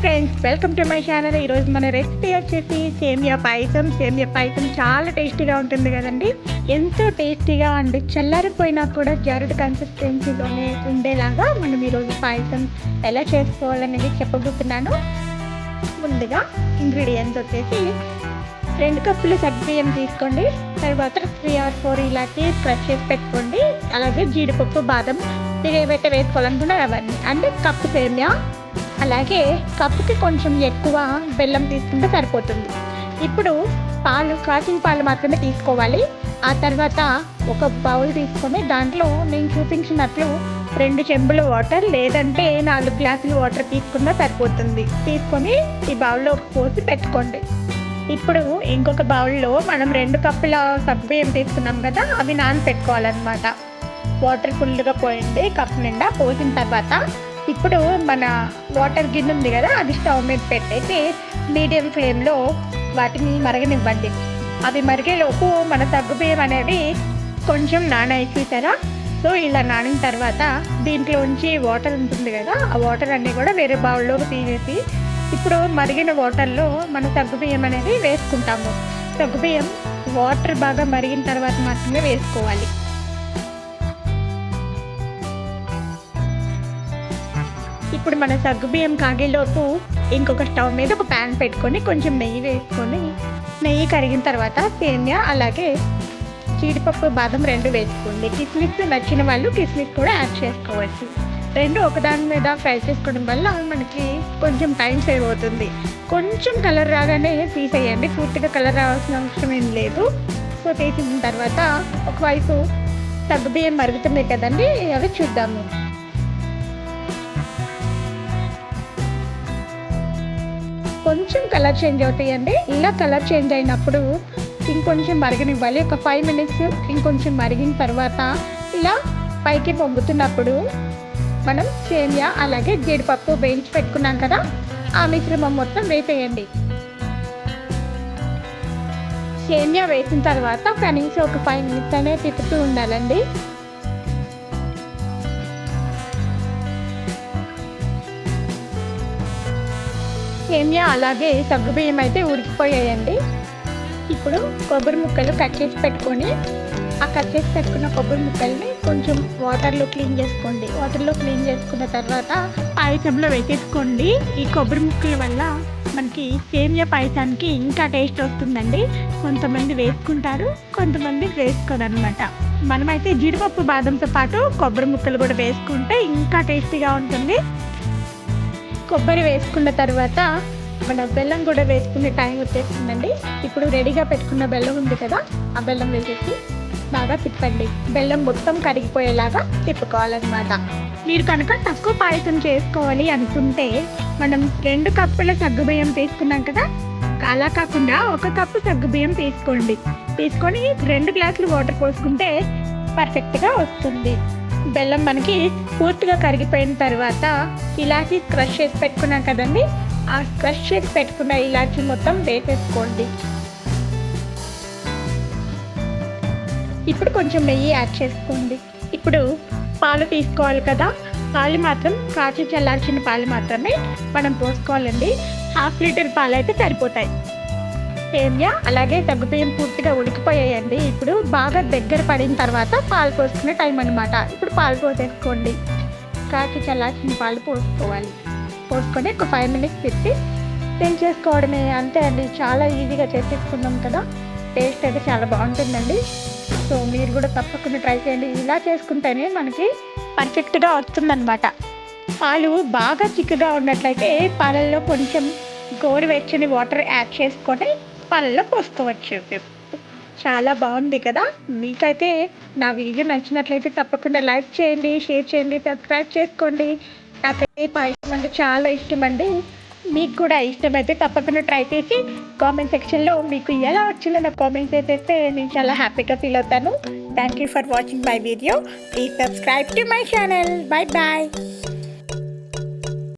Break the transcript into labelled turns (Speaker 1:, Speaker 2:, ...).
Speaker 1: Friends welcome to my channel ఈరోజు మన recipe వచ్చేసి సేమియా పాయసం. సేమియా పాయసం చాలా టేస్టీగా ఉంటుంది కదండి. ఎంతో టేస్టీగా అండి చల్లారిపోయినా కూడా జరుడు కన్సిస్టెన్సీలోనే ఉండేలాగా మనం ఈరోజు పాయసం ఎలా చేసుకోవాలనేది చెప్పబోతున్నాను. ముందుగా ఇంగ్రీడియంట్స్ వచ్చేసి రెండు కప్పులు సగ్బియ్యం తీసుకోండి. తర్వాత త్రీ ఆర్ ఫోర్ ఇలాంటి క్రష్ చేసి పెట్టుకోండి. అలాగే జీడిపప్పు బాదం మీరు ఏవైతే వేసుకోవాలనుకున్నారో అవన్నీ. అంటే కప్పు సేమియా. అలాగే కప్పుకి కొంచెం ఎక్కువ బెల్లం తీసుకుంటే సరిపోతుంది. ఇప్పుడు పాలు కాచిన పాలు మాత్రమే తీసుకోవాలి. ఆ తర్వాత ఒక బౌల్ తీసుకొని దాంట్లో నేను చూపించినట్లు రెండు చెంబులు వాటర్ లేదంటే నాలుగు గ్లాసులు వాటర్ తీసుకున్నా సరిపోతుంది. తీసుకొని ఈ బౌల్లో పోసి పెట్టుకోండి. ఇప్పుడు ఇంకొక బౌల్లో మనం రెండు కప్పుల సబ్బియ్యం తీసుకున్నాం కదా అవి నానపెట్టుకోవాలన్నమాట. వాటర్ ఫుల్గా పోయింది కప్ నిండా పోసిన తర్వాత ఇప్పుడు మన వాటర్ గిన్నె ఉంది కదా అది స్టవ్ మీద పెట్టేసి మీడియం ఫ్లేమ్లో వాటిని మరగనివ్వండి. అవి మరిగేలోపు మన తగ్గుబియ్యం అనేది కొంచెం నానాయి సో ఇలా నానిన తర్వాత దీంట్లోంచి వాటర్ ఉంటుంది కదా ఆ వాటర్ అన్నీ కూడా వేరే బౌల్లోకి తీసేసి ఇప్పుడు మరిగిన వాటర్లో మన తగ్గుబియ్యం అనేది వేసుకుంటాము. తగ్గుబియ్యం వాటర్ బాగా మరిగిన తర్వాత మాత్రమే వేసుకోవాలి. ఇప్పుడు మన సగ్గుబియ్యం కాగేలోపు ఇంకొక స్టవ్ మీద ఒక ప్యాన్ పెట్టుకొని కొంచెం నెయ్యి వేసుకొని నెయ్యి కరిగిన తర్వాత సేమియా అలాగే జీడిపప్పు బాదం రెండు వేసుకోండి. కిస్మిస్ నచ్చిన వాళ్ళు కిస్మిస్ కూడా యాడ్ చేసుకోవచ్చు. రెండు ఒకదాని మీద ఫ్రై చేసుకోవడం వల్ల మనకి కొంచెం టైం సేవ్ అవుతుంది. కొంచెం కలర్ రాగానే తీసేయండి. పూర్తిగా కలర్ రావాల్సిన అవసరం ఏం లేదు. సో తీసిన తర్వాత ఒకవైపు సగ్గుబియ్యం మరుగుతుంది కదండి అవి చూద్దాము. కొంచెం కలర్ చేంజ్ అవుతాయండి. ఇలా కలర్ చేంజ్ అయినప్పుడు ఇంకొంచెం మరగనివ్వాలి. ఒక ఫైవ్ మినిట్స్ ఇంకొంచెం మరిగిన తర్వాత ఇలా పైకి పొంగుతున్నప్పుడు మనం సేమియా అలాగే జీడిపప్పు వేయించి పెట్టుకున్నాం కదా ఆ మిశ్రమం మొత్తం వేసేయండి సేమియా వేసిన తర్వాత కనీసం ఒక ఫైవ్ మినిట్స్ అనేది తిప్పుతూ ఉండాలండి. సేమియా అలాగే సగ్గుబియ్యం అయితే ఉడికిపోయాయండి. ఇప్పుడు కొబ్బరి ముక్కలు కట్ చేసి పెట్టుకొని ఆ కట్ చేసి పెట్టుకున్న కొబ్బరి ముక్కల్ని కొంచెం వాటర్లో క్లీన్ చేసుకోండి. వాటర్లో క్లీన్ చేసుకున్న తర్వాత పాయసంలో వేసేసుకోండి. ఈ కొబ్బరి ముక్కల వల్ల మనకి సేమియా పాయసానికి ఇంకా టేస్ట్ వస్తుందండి. కొంతమంది వేసుకుంటారు కొంతమంది వేసుకోరు మనమైతే జీడిపప్పు బాదంతో పాటు కొబ్బరి ముక్కలు కూడా వేసుకుంటే ఇంకా టేస్టీగా ఉంటుంది. కొబ్బరి వేసుకున్న తర్వాత మన బెల్లం కూడా వేసుకునే టైం వచ్చేసిందండి. ఇప్పుడు రెడీగా పెట్టుకున్న బెల్లం ఉంది కదా ఆ బెల్లం వేసేసి బాగా తిప్పండి. బెల్లం మొత్తం కరిగిపోయేలాగా తిప్పుకోవాలన్నమాట. మీరు కనుక తక్కువ పాయసం చేసుకోవాలి అనుకుంటే మనం రెండు కప్పుల సగ్గుబియ్యం తీసుకున్నాం కదా అలా కాకుండా ఒక కప్పు సగ్గుబియ్యం తీసుకోండి. తీసుకొని రెండు గ్లాసులు వాటర్ పోసుకుంటే పర్ఫెక్ట్గా వస్తుంది. బెల్లం మనకి పూర్తిగా కరిగిపోయిన తర్వాత ఇలాచి క్రష్ చేసి పెట్టుకున్నాం కదండి. ఆ క్రష్ చేసి పెట్టుకున్న ఇలాచి మొత్తం వేసేసుకోండి. ఇప్పుడు కొంచెం నెయ్యి యాడ్ చేసుకోండి. ఇప్పుడు పాలు తీసుకోవాలి కదా. పాలు మాత్రం కాచి చల్లార్చిన పాలు మాత్రమే మనం పోసుకోవాలండి. హాఫ్ లీటర్ పాలు అయితే సరిపోతాయి. సేమియా అలాగే సగ్గుబియ్యం పూర్తిగా ఉడికిపోయాయండి. ఇప్పుడు బాగా దగ్గర పడిన తర్వాత పాలు పోసుకునే టైం అనమాట ఇప్పుడు పాలు పోసేసుకోండి. కాకి చల్లాల్సిన పాలు పోసుకోవాలి. పోసుకొని ఒక ఫైవ్ మినిట్స్ పెట్టి చేసుకోవడమే అంతే అండి. చాలా ఈజీగా చేసేసుకున్నాం కదా. టేస్ట్ అయితే చాలా బాగుంటుందండి. సో మీరు కూడా తప్పకుండా ట్రై చేయండి. ఇలా చేసుకుంటేనే మనకి పర్ఫెక్ట్గా వస్తుందన్నమాట. పాలు బాగా చిక్కగా ఉన్నట్లయితే పాలల్లో కొంచెం గోరువెచ్చని వాటర్ యాడ్ చేసుకొని పాలల్లో పోసుకోవచ్చు. చాలా బాగుంది కదా? మీకైతే నా వీడియో నచ్చినట్లయితే తప్పకుండా లైక్ చేయండి షేర్ చేయండి సబ్స్క్రైబ్ చేసుకోండి. నాకైతే పాయసం అంటే చాలా ఇష్టం అండి. మీకు కూడా ఇష్టమైతే తప్పకుండా ట్రై చేసి కామెంట్ సెక్షన్లో మీకు ఎలా వచ్చిందో నా కామెంట్ చేసేస్తే నేను చాలా హ్యాపీగా ఫీల్ అవుతాను. Thank you for watching my video please subscribe to my channel bye bye